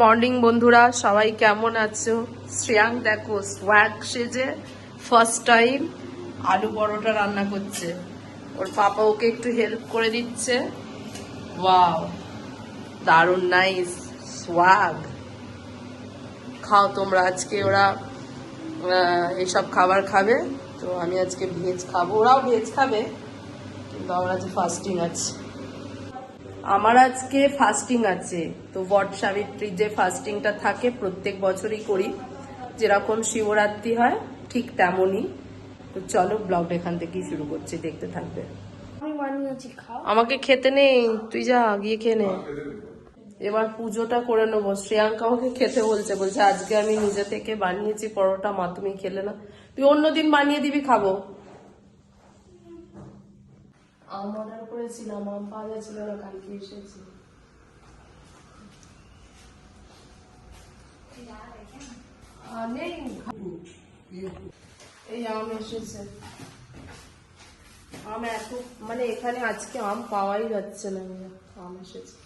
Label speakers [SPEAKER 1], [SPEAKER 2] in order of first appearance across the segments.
[SPEAKER 1] Morning বন্ধুরা, সবাই কেমন আছো? শ্রেয়াং দেখো সোয়াগ সেজে ফার্স্ট টাইম আলু পরোটা রান্না করছে। ওর পাপা ওকে একটু হেল্প করে দিচ্ছে। ওয়াও দারুণ নাইস সোয়াগ খাও তোমরা, আজকে ওরা এইসব খাবার খাবে। তো আমি আজকে ভেজ খাব। ওরাও ভেজ খাবে, কিন্তু আমরা আজকে ফাস্টিং আছে আমার আজকে ফাস্টিং আছে। তো বট সাবিত্রীর যে ফাস্টিংটা থাকে প্রত্যেক বছরই করি। যেরকম শিবরাত্রি হয় ঠিক তেমনই। তো চলো ব্লগটা এখান থেকেই শুরু করছি দেখতে থাকবে। আমাকে খেতে নেই। তুই যা গিয়ে খেয়ে নে। এবার পুজোটা করে নেব। শ্রেয়াঙ্ক আমাকে খেতে বলছে বলছে আজকে আমি নিজে থেকে বানিয়েছি পরোটা মা তুমি খেলে না। তুই অন্যদিন বানিয়ে দিবি খাব। আম অর্ডার করেছিলাম আম পাওয়া যাচ্ছিল না কালকে এসেছে। এই আম এসেছে। আম এত মানে এখানে আজকে আম পাওয়াই যাচ্ছে না আম এসেছে।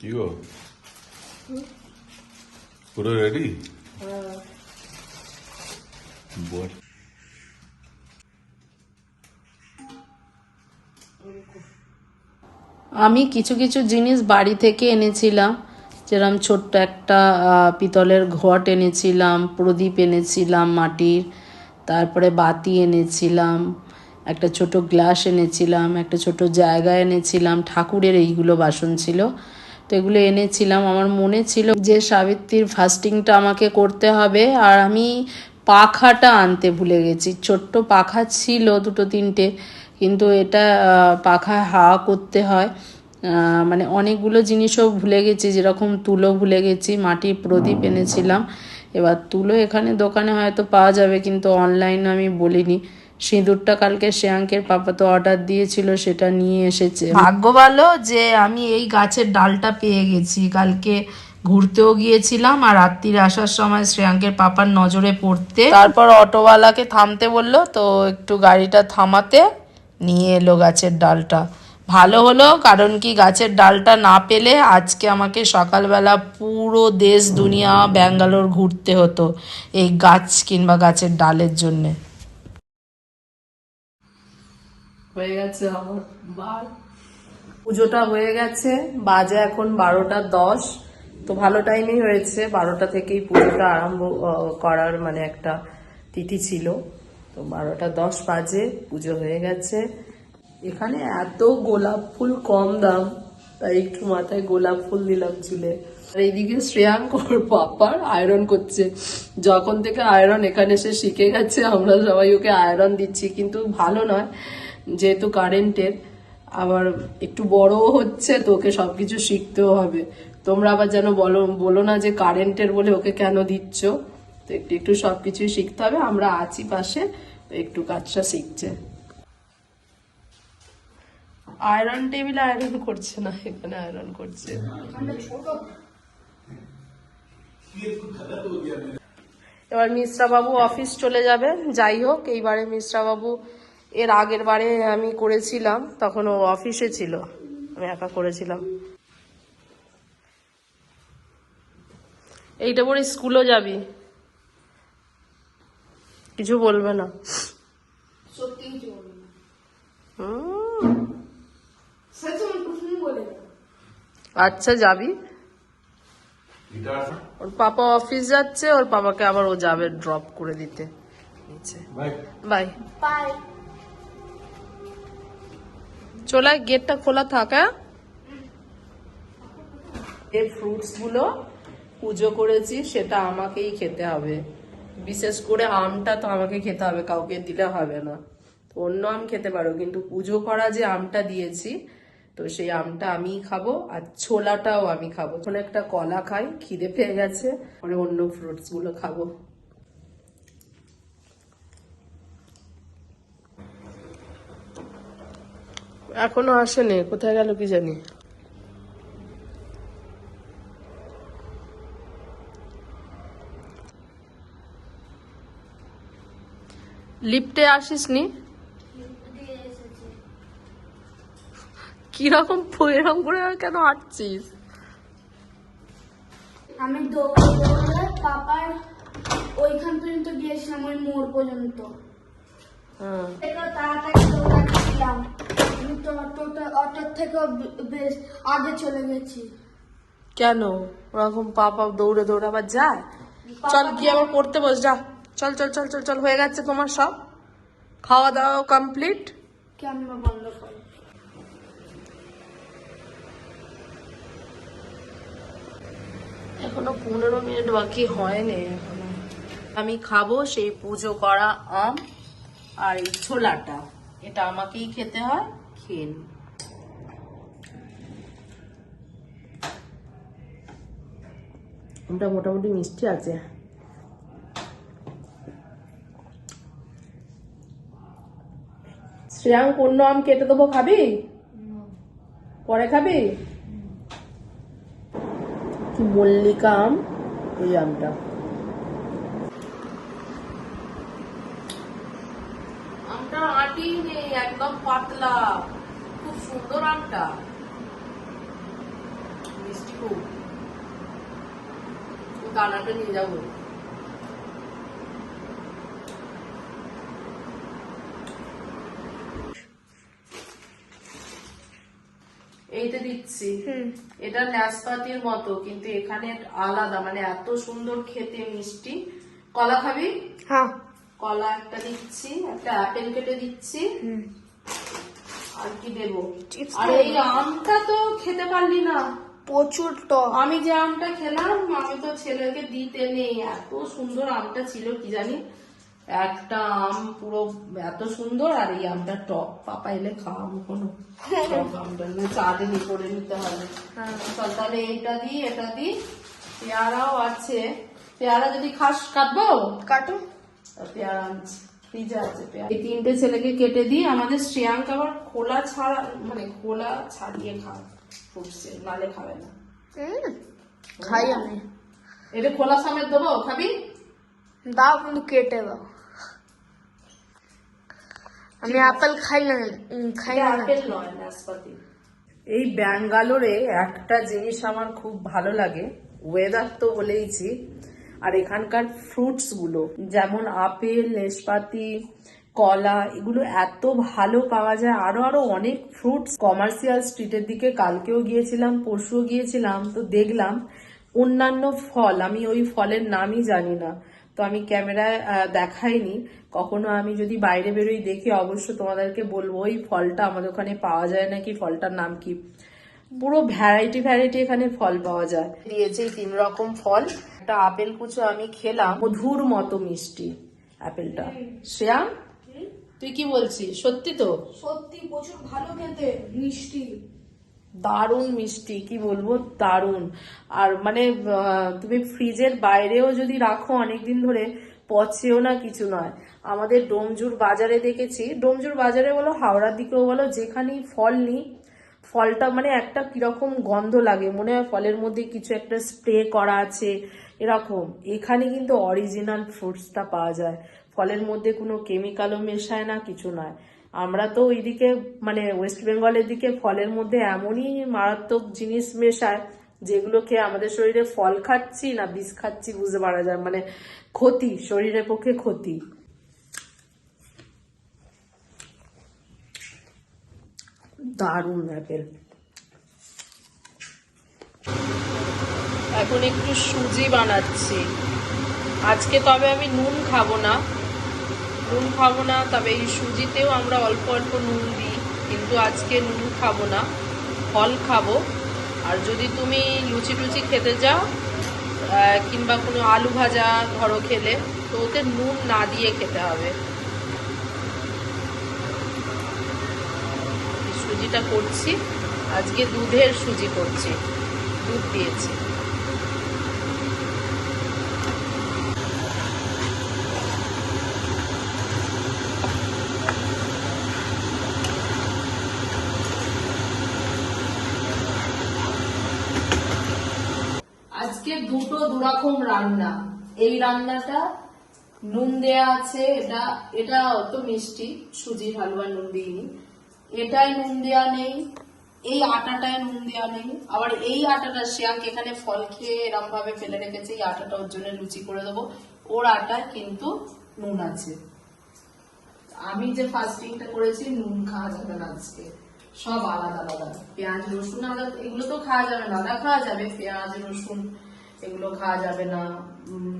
[SPEAKER 2] কি গো? পুরো রেডি
[SPEAKER 1] হ্যাঁ।
[SPEAKER 2] বল।
[SPEAKER 1] আমি কিছু কিছু জিনিস বাড়ি থেকে এনেছিলাম। যেরকম ছোট্ট একটা পিতলের ঘট এনেছিলাম, প্রদীপ এনেছিলাম মাটির, তারপরে বাতি এনেছিলাম, একটা ছোট গ্লাস এনেছিলাম, একটা ছোট জায়গা এনেছিলাম, ঠাকুরের এইগুলো বাসন ছিল। তো এগুলো এনেছিলাম। আমার মনে ছিল যে সাবিত্রীর ফাস্টিংটা আমাকে করতে হবে, আর আমি পাখাটা আনতে ভুলে গেছি। ছোট্ট পাখা ছিল দুটো তিনটে। কিন্তু এটা পাখায় হাওয়া করতে হয়। মানে অনেকগুলো জিনিসও ভুলে গেছি যেরকম তুলো ভুলে গেছি মাটির প্রদীপ এনেছিলাম। এবার তুলো এখানে দোকানে হয়তো পাওয়া যাবে কিন্তু অনলাইনে আমি বলিনি। সিঁদুরটা কালকে শ্রেয়াঙ্কের পাপা তো অর্ডার দিয়েছিল সেটা নিয়ে এসেছে। ভাগ্য ভালো যে আমি এই গাছের ডালটা পেয়ে গেছি। কালকে ঘুরতেও গিয়েছিলাম আর রাত্রির আসার সময় শ্রেয়াঙ্কের পাপার নজরে পড়তে। তারপর অটোওয়ালাকে থামতে বলল তো একটু গাড়িটা থামাতে। নিয়ে এলো গাছের ডালটা। ভালো হলো, কারণ কি গাছের ডালটা না পেলে আজকে আমাকে সকালবেলা পুরো দেশ, দুনিয়া, ব্যাঙ্গালোর ঘুরতে হতো এই গাছ কিংবা গাছের ডালের জন্যে। হয়ে গেছে আমার বার পুজোটা হয়ে গেছে, বাজে এখন বারোটা দশ। তো ভালো টাইমেই হয়েছে, বারোটা থেকেই পুজোটা আরম্ভ করার মানে একটা তিথি ছিল। তো বারোটা দশ বাজে, পুজো হয়ে গেছে। এখানে এত গোলাপ ফুল কম দাম, তাই একটু মাথায় গোলাপ ফুল দিলাম চুলে। এইদিকে শ্রেয়াঙ্কর পাপার আয়রন করছে। যখন থেকে আয়রন এখানে এসে শিখে গেছে, আমরা সবাই ওকে আয়রন দিচ্ছি, কিন্তু ভালো নয়, যেহেতু কারেন্টের। আবার একটু বড়ও হচ্ছে, তো ওকে সব কিছু শিখতেও হবে। তোমরা আবার যেন বলো বলো না যে কারেন্টের বলে ওকে কেন দিচ্ছ? একটু একটু সবকিছুই শিখতে হবে, আমরা আছি পাশে একটু কাজটা শিখছে। আয়রন টেবিল আয়রন করছে না, এখানে আয়রন করছে। এবার মিশ্রা বাবু অফিস চলে যাবে, যাই হোক, এইবারে মিশ্রা বাবু এর আগের বারে আমি করেছিলাম, তখন ও অফিসে ছিল, আমি একা করেছিলাম। এইটা পরে স্কুলও যাবি। কিছু বলবে না।
[SPEAKER 3] সত্যি কিছু বলব
[SPEAKER 1] আচ্ছা যাবি? ওর পাপা অফিস যাচ্ছে ওর পাপাকে আবার ও যাবে ড্রপ করে দিতে। নিচে। বাই
[SPEAKER 3] বাই
[SPEAKER 1] চলে গেটটা খোলা থাক হ্যাঁ? এই ফ্রুটসগুলো পুজো করেছি সেটা আমাকেই খেতে হবে। বিশেষ করে আমটা তো আমাকে খেতে হবে, কাউকে দিলে হবে না। তো অন্য আম খেতে পারো, কিন্তু পুজো করা যে আমটা দিয়েছি, তো সেই আমটা আমিই খাব আর ছোলাটাও আমি খাব। এখন একটা কলা খাই, খিদে পেয়ে গেছে, পরে অন্য ফ্রুটসগুলো খাব। এখনও আসেনি, কোথায় গেল কি জানি? লিফটে
[SPEAKER 3] এসেছে
[SPEAKER 1] কি কীরকম এরকম করে কেন হাঁটছিস?
[SPEAKER 3] আমি দৌড়ে পাপার ওইখান পর্যন্ত গিয়েছিলাম ওই মোড় পর্যন্ত। তাড়াতাড়ি দৌড়াচ্ছিলাম আমি তো অটোটা অটোর থেকেও বেশ আগে চলে গেছি।
[SPEAKER 1] কেন? ওরকম পাপা দৌড়ে দৌড়ে আবার যায়? চল গিয়ে আবার পড়তে বস যা। চল চল চল চল চল হয়ে গেছে তোমার সব। খাওয়া দাওয়া কমপ্লিট
[SPEAKER 3] ক্যামেরা বন্ধ করো?
[SPEAKER 1] এখনও পনেরো মিনিট বাকি হয়নি এখনও। আমি খাব সেই পুজো করা আম আর এই ছোলাটা। এটা আমাকেই খেতে হয় খেয়ে নি। আমটা মোটামুটি মিষ্টি আছে। শ্রেয়াঙ্ক অন্য আম কেটে দেবো খাবি? পরে খাবি? কি মল্লিকা আম? এই আমটা। আমটা আটি নেই একদম পাতলা। খুব সুন্দর আমটা। মিষ্টি খুব। দানাটা নিয়ে যাব। এইটা দিচ্ছি। এটা ন্যাসপাতির মতো কিন্তু এখানে আলাদা মানে এত সুন্দর খেতে মিষ্টি। কলা খাবি?
[SPEAKER 3] হ্যাঁ।
[SPEAKER 1] কলা একটা দিচ্ছি একটা অ্যাপেল কেটে দিচ্ছি। আর কি দেবো? আর এই আমটা তো খেতে পারলি না।
[SPEAKER 3] প্রচুর টক।
[SPEAKER 1] আমি যে আমটা খেলাম আমি তো ছেলেকে দিতে নেই। এত সুন্দর আমটা ছিল কি জানি। একটা আম পুরো এত সুন্দর আর এই আমটা টক। পাপা এলে খাওয়াবো কোনো। টক আমটা না চাটনি করে নিতে হবে। চল তাহলে এটা দিই এটা দিই। পেয়ারাও আছে। পেয়ারা যদি খাস কাটবো?
[SPEAKER 3] কাটো
[SPEAKER 1] পেয়ারা আনছি। ফ্রিজে আছে পেয়ারা। এই তিনটে ছেলেকে কেটে দিই। আমাদের শ্রেয়াঙ্ক আবার খোলা ছাড়া মানে খোলা ছাড়িয়ে খায়। ফুটছে। নালে খাবে না।
[SPEAKER 3] খাই আমি।
[SPEAKER 1] এটা খোলা সামেত দেবো? খাবি?
[SPEAKER 3] দাও কিন্তু কেটে দাও। আমি আপেল খাই না খাই না।
[SPEAKER 1] আপেল নয় নাশপাতি। এই ব্যাঙ্গালোরে একটা জিনিস আমার খুব ভালো লাগে ওয়েদার তো বলেইছি আর এখানকার ফ্রুটসগুলো যেমন আপেল নেশপাতি কলা এগুলো এত ভালো পাওয়া যায়। আরও আরও অনেক ফ্রুটস কমার্শিয়াল স্ট্রিটের দিকে কালকেও গিয়েছিলাম পরশুও গিয়েছিলাম তো দেখলাম অন্যান্য ফল আমি ওই ফলের নামই জানি না। তো আমি ক্যামেরায় দেখাইনি। কখনো আমি যদি বাইরে বেরোই দেখি অবশ্য তোমাদেরকে বলব ওই ফলটা আমাদের ওখানে পাওয়া যায় নাকি? ফলটার নাম কি? পুরো ভ্যারাইটি ভ্যারাইটি এখানে ফল পাওয়া যায়। দিয়েছে তিন রকম ফল। একটা আপেল কুচো আমি খেলাম মধুর মতো মিষ্টি আপেলটা। শ্রেয়া তুই কি বলছিস? সত্যি তো?
[SPEAKER 3] সত্যি প্রচুর ভালো খেতে মিষ্টি।
[SPEAKER 1] দারুণ মিষ্টি, কি বলব? দারুণ। আর মানে তুমি ফ্রিজের বাইরেও যদি রাখো অনেকদিন ধরে, পচেও না কিছু নয়। আমাদের ডোমজুর বাজারে দেখেছি। ডোমজুর বাজারে বলো, হাওড়ার দিকেও বলো, যেখানেই ফল নিই ফলটা মানে একটা কীরকম গন্ধ লাগে। মনে হয় ফলের মধ্যে কিছু একটা স্প্রে করা আছে, এরকম। এখানে কিন্তু অরিজিনাল ফ্রুটসটা পাওয়া যায়। ফলের মধ্যে কোনো কেমিক্যালও মেশায় না, কিছু নয়। আমরা তো ওইদিকে মানে ওয়েস্ট বেঙ্গলের দিকে ফলের মধ্যে এমনই মারাত্মক জিনিস মেশায় যেগুলো খেয়ে আমাদের শরীরে ফল খাচ্ছি না বিষ খাচ্ছি বুঝতে পারা যায় মানে ক্ষতি শরীরের পক্ষে ক্ষতি। দারুণ অ্যাপেল এখন একটু সুজি বানাচ্ছি। আজকে তবে আমি নুন খাব না। নুন খাব না, তবে এই সুজিতেও আমরা অল্প অল্প নুন দিই, কিন্তু আজকে নুন খাব না, ফল খাব। আর যদি তুমি লুচি টুচি খেতে যাও কিংবা কোনো আলু ভাজা ধরো খেলে, তো ওতে নুন না দিয়ে খেতে হবে। সুজিটা করছি, আজকে দুধের সুজি করছি, দুধ দিয়েছি আজকে দুটো দুরকম রান্না। এই রান্নাটা নুন দেয়া আছে, এটা এটা অত মিষ্টি সুজির হালুয়া, নুন দিইনি। এটাই নুন দেয়া নেই, এই আটাটায় নুন দেওয়া নেই। আবার এই আটাটা, শ্রেয়াঙ্ক এখানে ফল খেয়ে এরম ভাবে ফেলে রেখেছে, এই আটাটা ওর জন্য লুচি করে দেবো। ওর আটায় কিন্তু নুন আছে। আমি যে ফাস্টিংটা করেছি, নুন খাওয়া যাবে না আজকে। সব আলাদা আলাদা। পেঁয়াজ, রসুন আলাদা এগুলো তো খাওয়া যাবে না খাওয়া যাবে, পেঁয়াজ, রসুন এগুলো খাওয়া যাবে না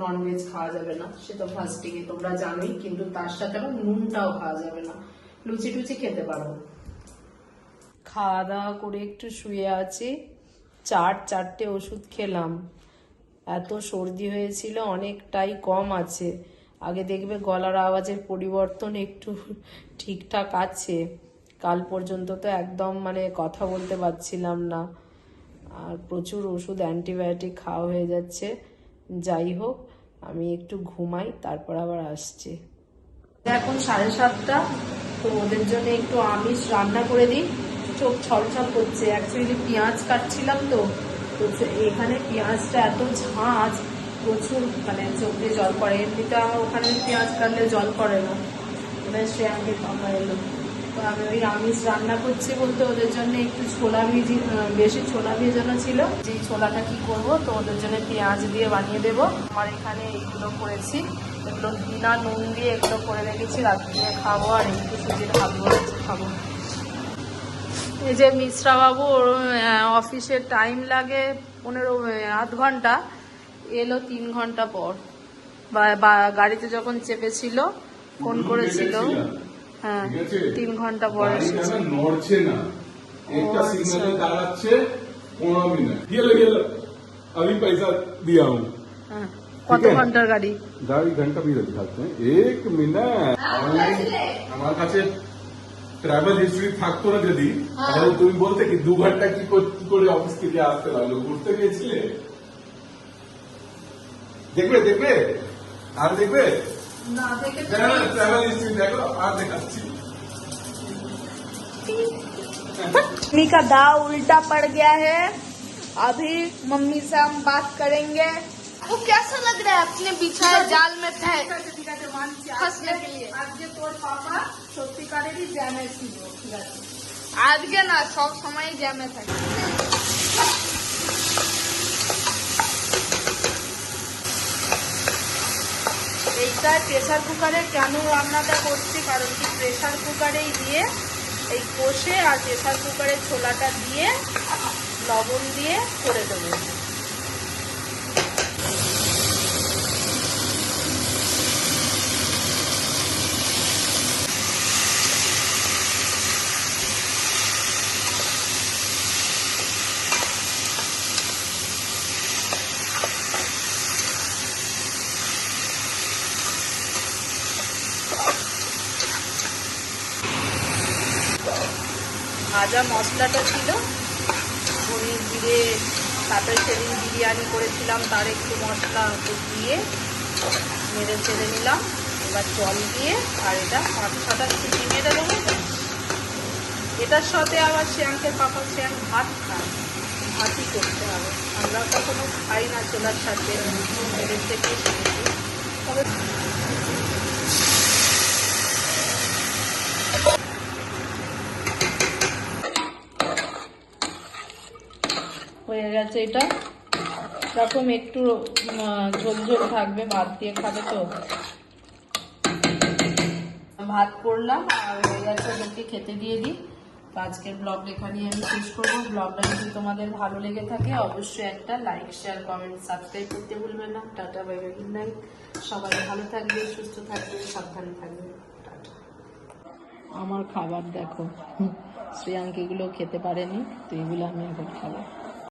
[SPEAKER 1] ননভেজ খাওয়া যাবে না, সে তো ফাস্টিং এ তোমরা জানোই, কিন্তু তার সাথে আবার নুনটাও খাওয়া যাবে না। লুচি টুচি খেতে পারো। খাওয়া দাওয়া করে একটু শুয়ে আছি, চার, চারটে ওষুধ খেলাম। এত সর্দি হয়েছিল, অনেকটাই কম আছে। আগে দেখবে গলার আওয়াজের পরিবর্তন একটু ঠিকঠাক আছে। কাল পর্যন্ত তো একদম মানে কথা বলতে পারছিলাম না। আর প্রচুর ওষুধ অ্যান্টিবায়োটিক খাওয়া হয়ে যাচ্ছে। যাই হোক, আমি একটু ঘুমাই, তারপর আবার আসছি। এখন সাড়ে সাতটা, তো ওদের জন্য একটু আমিষ রান্না করে দিই। চোখ ছলছল করছে। অ্যাকচুয়ালি পেঁয়াজ কাটছিলাম তো তো এখানে পেঁয়াজটা এত ঝাঁজ, প্রচুর মানে চোখে জল পড়ে। এমনিতে আমার ওখানে পেঁয়াজ কাটলে জল পড়ে না। এবার শ্রেয়াঙ্কের পাপা এলো। তো আমি ওই আমিষ রান্না করছি বলতে ওদের জন্য একটু ছোলা ভিজি বেশি ছোলা ভেজানো ছিল যে ছোলাটা কি করব তো ওদের জন্য পেঁয়াজ দিয়ে বানিয়ে দেব আমার এখানে এইগুলো করেছি এগুলো বিনা নুন দিয়ে এগুলো করে রেখেছি রাত্রে খাব আর একটু সুজির আছে খাব এই যে মিশ্রা বাবু ওর অফিসের টাইম লাগে পনেরো আধ ঘণ্টা এলো তিন ঘণ্টা পর বা গাড়িতে যখন চেপেছিল ফোন করেছিল হ্যাঁ
[SPEAKER 2] ঠিক আছে?
[SPEAKER 1] তিন ঘন্টা পরে
[SPEAKER 2] গাড়িটা
[SPEAKER 1] এসেছে
[SPEAKER 2] না নড়ছে না একটা
[SPEAKER 1] ও, আচ্ছা।
[SPEAKER 2] সিগনালে দাঁড়াচ্ছে পনেরো মিনিট ये लो ये लो अभी पैसा दिया हूँ
[SPEAKER 1] হ্যাঁ কত
[SPEAKER 2] ঠিক আছে।
[SPEAKER 1] ঘন্টার গাড়ি
[SPEAKER 2] গাড়ি ঘন্টা भी दिखाते हैं एक মিনিট আমার কাছে ট্রাভেল হিস্ট্রি থাকতো না যদি তাহলে তুমি বলতে কি দু ঘন্টা কি কর- কি করে অফিস থেকে আসতে লাগলো ঘুরতে গিয়েছিলে দেখবে দেখবে আর দেখবে
[SPEAKER 1] না দেখে তো
[SPEAKER 2] ট্রাভেল হিস্ট্রি দেখো আর দেখাচ্ছি
[SPEAKER 3] मम्मी का दाव उल्टा पड़ गया है अभी मम्मी से हम बात करेंगे वो कैसा लग रहा है अपने बिछाए जाल में फंस फंसने के लिए
[SPEAKER 1] আজকে তোর পাপা সত্যিকারেরই জ্যামে ছিল ঠিক এইটা প্রেসার কুকারে কেন রান্নাটা করছি? কারণ কি প্রেশার কুকারেই দিয়ে এই কষে আর প্রেশার কুকারে ছোলাটা দিয়ে লবণ দিয়ে করে দেবো। ভাজা মশলাটা ছিল। ধনে জিরে, তারপরে সেদিন বিরিয়ানি করেছিলাম, তার একটু মশলা দিয়ে মেরে ছেড়ে নিলাম। এবার জল দিয়ে, আর এটা পাঁচ ছটা সিটি মেরে দেবো। এটার সাথে আবার শ্যাঙ্কের পাপা শ্যাঙ্ক ভাত খায়। ভাতই করতে হবে। আমরা কখনো খাই না ছোলার সাথে। থেকে তবে হয়ে গেছে এটা। এরকম একটু উম, ঝোল ঝোল থাকবে ভাত দিয়ে খাবে তো। ভাত করলাম আর হয়ে গেছে ওদেরকে খেতে দিয়ে দিই। তো আজকের ব্লগ এখানেই আমি শেষ করব। ব্লগটা যদি তোমাদের ভালো লেগে থাকে অবশ্যই একটা লাইক শেয়ার কমেন্ট সাবস্ক্রাইব করতে ভুলবেন না। Tata bye bye good night সবাই ভালো থাকবে সুস্থ থাকবে সাবধানে থাকবে টাটা। আমার খাবার দেখো। শ্রেয়াঙ্ক এগুলো খেতে পারেনি তো এগুলো আমি এখন খাব।